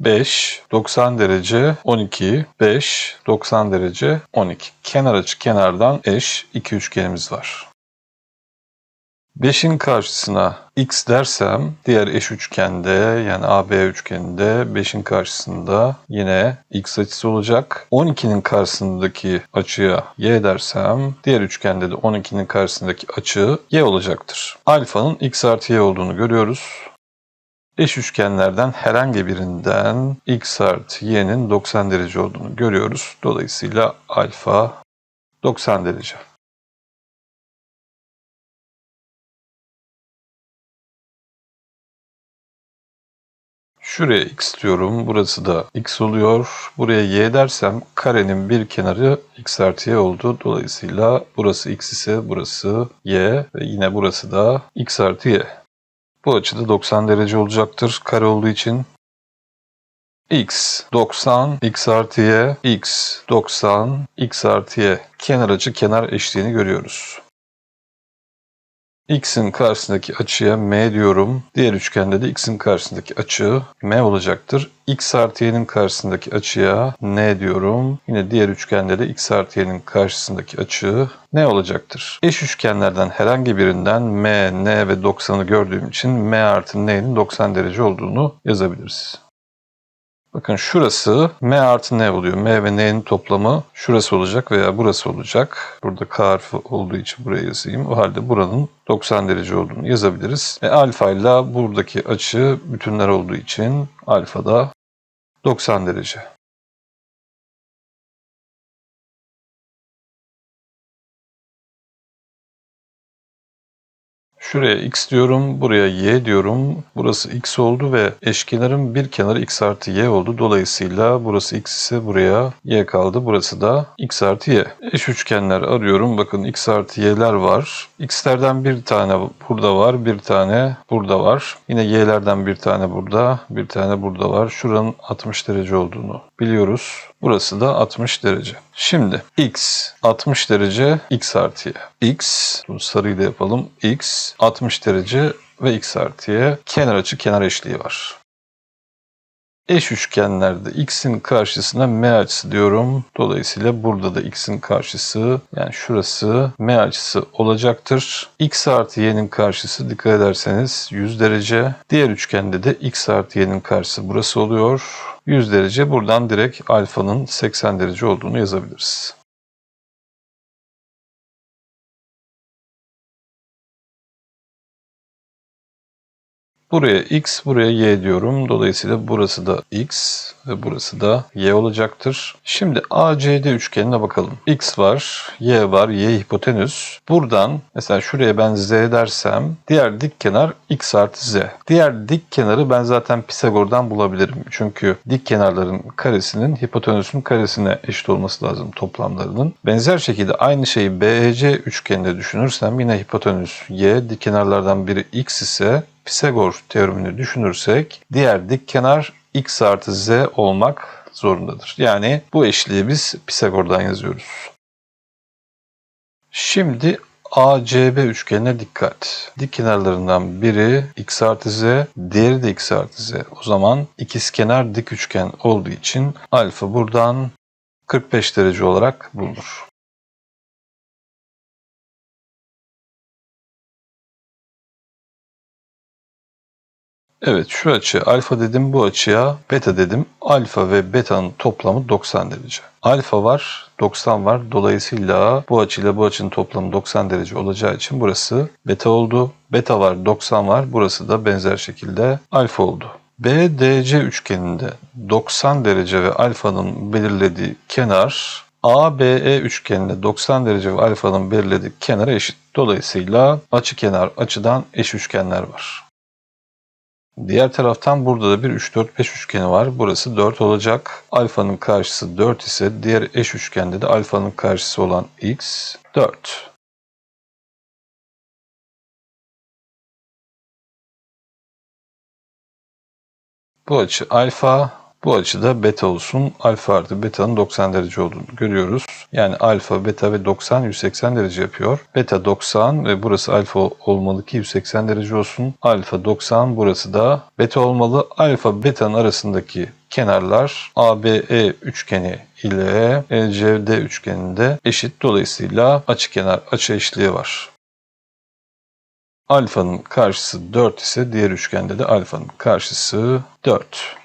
Beş, 90 derece 12, 5, 90 derece 12. Kenar açı kenardan eş iki üçgenimiz var. 5'in karşısına x dersem diğer eş üçgende yani AB üçgeninde 5'in karşısında yine x açısı olacak. 12'nin karşısındaki açıya y dersem diğer üçgende de 12'nin karşısındaki açı y olacaktır. Alfanın x artı y olduğunu görüyoruz. Eş üçgenlerden herhangi birinden x artı y'nin 90 derece olduğunu görüyoruz. Dolayısıyla alfa 90 derece. Şuraya x diyorum. Burası da x oluyor. Buraya y dersem karenin bir kenarı x artı y oldu. Dolayısıyla burası x ise burası y ve yine burası da x artı y. Bu açıda 90 derece olacaktır kare olduğu için. x 90, x artı y, x 90, x artı y. Kenar açı kenar eşliğini görüyoruz. X'in karşısındaki açıya m diyorum. Diğer üçgende de x'in karşısındaki açı m olacaktır. x artı y'nin karşısındaki açıya n diyorum. Yine diğer üçgende de x artı y'nin karşısındaki açı ne olacaktır? Eş üçgenlerden herhangi birinden m, n ve 90'ı gördüğüm için m artı n'nin 90 derece olduğunu yazabiliriz. Bakın şurası m artı n oluyor. m ve n'nin toplamı şurası olacak veya burası olacak. Burada k harfi olduğu için buraya yazayım. O halde buranın 90 derece olduğunu yazabiliriz. E, alfa ile buradaki açı bütünler olduğu için alfa da 90 derece. Şuraya x diyorum, buraya y diyorum. Burası x oldu ve eşkenarın bir kenarı x artı y oldu. Dolayısıyla burası x ise buraya y kaldı. Burası da x artı y. Eş üçgenler arıyorum. Bakın x artı y'ler var. x'lerden bir tane burada var, bir tane burada var. Yine y'lerden bir tane burada, bir tane burada var. Şuranın 60 derece olduğunu biliyoruz. Burası da 60 derece. Şimdi x 60 derece x artı y. x, bunu sarıyla yapalım. x 60 derece ve x artı y. Kenar açı kenar eşliği var. Eş üçgenlerde x'in karşısına m açısı diyorum. Dolayısıyla burada da x'in karşısı yani şurası m açısı olacaktır. x artı y'nin karşısı dikkat ederseniz 100 derece. Diğer üçgende de x artı y'nin karşısı burası oluyor. 100 derece. Buradan direkt alfanın 80 derece olduğunu yazabiliriz. Buraya x, buraya y diyorum. Dolayısıyla burası da x ve burası da y olacaktır. Şimdi ACD üçgenine bakalım. x var, y var, y hipotenüs. Buradan mesela şuraya ben z dersem diğer dik kenar x artı z. Diğer dik kenarı ben zaten Pisagor'dan bulabilirim. Çünkü dik kenarların karesinin hipotenüsün karesine eşit olması lazım toplamlarının. Benzer şekilde aynı şeyi BEC üçgeninde düşünürsem yine hipotenüs y, dik kenarlardan biri x ise Pisagor teoremini düşünürsek diğer dik kenar x artı z olmak zorundadır. Yani bu eşliği biz Pisagor'dan yazıyoruz. Şimdi ACB üçgenine dikkat. Dik kenarlarından biri x artı z, diğeri de x artı z. O zaman ikizkenar dik üçgen olduğu için alfa buradan 45 derece olarak bulunur. Evet şu açı alfa dedim bu açıya beta dedim. Alfa ve beta'nın toplamı 90 derece. Alfa var 90 var. Dolayısıyla bu açıyla bu açının toplamı 90 derece olacağı için burası beta oldu. Beta var 90 var. Burası da benzer şekilde alfa oldu. BDC üçgeninde 90 derece ve alfanın belirlediği kenar ABE üçgeninde 90 derece ve alfanın belirlediği kenara eşit. Dolayısıyla açı kenar açıdan eş üçgenler var. Diğer taraftan burada da bir 3, 4, 5 üçgeni var. Burası 4 olacak. Alfanın karşısı 4 ise diğer eş üçgende de alfanın karşısı olan x 4. Bu açı alfa, Bu açıda beta olsun. Alfa artı beta'nın 90 derece olduğunu görüyoruz. Yani alfa, beta ve 90 180 derece yapıyor. Beta 90 ve burası alfa olmalı ki 180 derece olsun. Alfa 90 burası da beta olmalı. Alfa beta'nın arasındaki kenarlar ABE üçgeni ile ECD üçgeninde eşit. Dolayısıyla açı kenar açı eşliği var. Alfanın karşısı 4 ise diğer üçgende de alfanın karşısı 4.